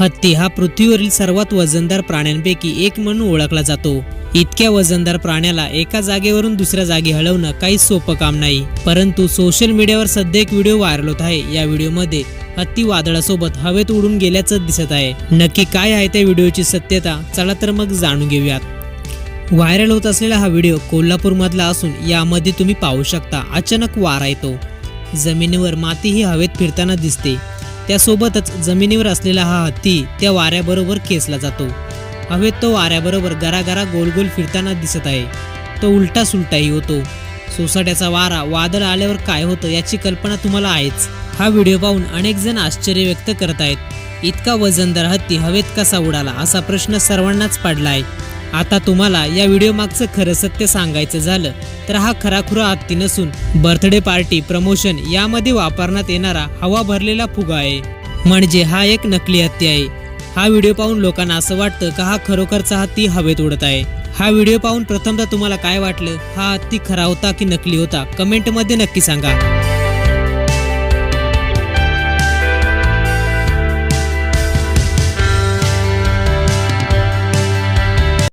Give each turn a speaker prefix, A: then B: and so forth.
A: हत्ती हा पृथ्वीवरील सर्वात वजनदार प्राण्यांपैकी एक म्हणून ओळखला जातो. इतक्या वजनदार प्राण्याला एका जागेवरून दुसऱ्या जागी हलवणं काही सोपं काम नाही. परंतु सोशल मीडियावर सध्या एक व्हिडिओ व्हायरल होत आहे. या व्हिडिओमध्ये हत्ती वादळासोबत हवेत उडून गेल्याचं दिसत आहे. नक्की काय आहे त्या व्हिडिओची सत्यता चला तर मग जाणून घेऊयात. व्हायरल होत असलेला हा व्हिडिओ कोल्हापूरमधला असून यामध्ये तुम्ही पाहू शकता. अचानक वारा येतो. जमिनीवर माती ही हवेत फिरताना दिसते. त्यासोबतच जमिनीवर असलेला हा हत्ती त्या वाऱ्याबरोबर खेचला जातो. हवेत तो वाऱ्याबरोबर गरागरा गोल गोल फिरताना दिसत आहे. तो उलटा सुलटाही होतो. सोसाट्याचा वारा वादळ आल्यावर काय होतं याची कल्पना तुम्हाला आहेच. हा व्हिडिओ पाहून अनेक जण आश्चर्य व्यक्त करत आहेत. इतका वजनदार हत्ती हवेत कसा उडाला असा प्रश्न सर्वांनाच पडला आहे आता तुम्हाला या व्हिडिओ मागचं खरं सत्य सांगायचं झालं तर हा खराखुरा हत्ती नसून बर्थडे पार्टी प्रमोशन यामध्ये वापरण्यात येणारा हवा भरलेला फुगा आहे. म्हणजे हा एक नकली हत्ती आहे. हा व्हिडिओ पाहून लोकांना असं वाटतं का हा खरोखरचा हत्ती हवेत उडत आहे? हा व्हिडिओ पाहून प्रथमतः तुम्हाला काय वाटलं? हा हत्ती खरा होता की नकली होता? कमेंटमध्ये नक्की सांगा.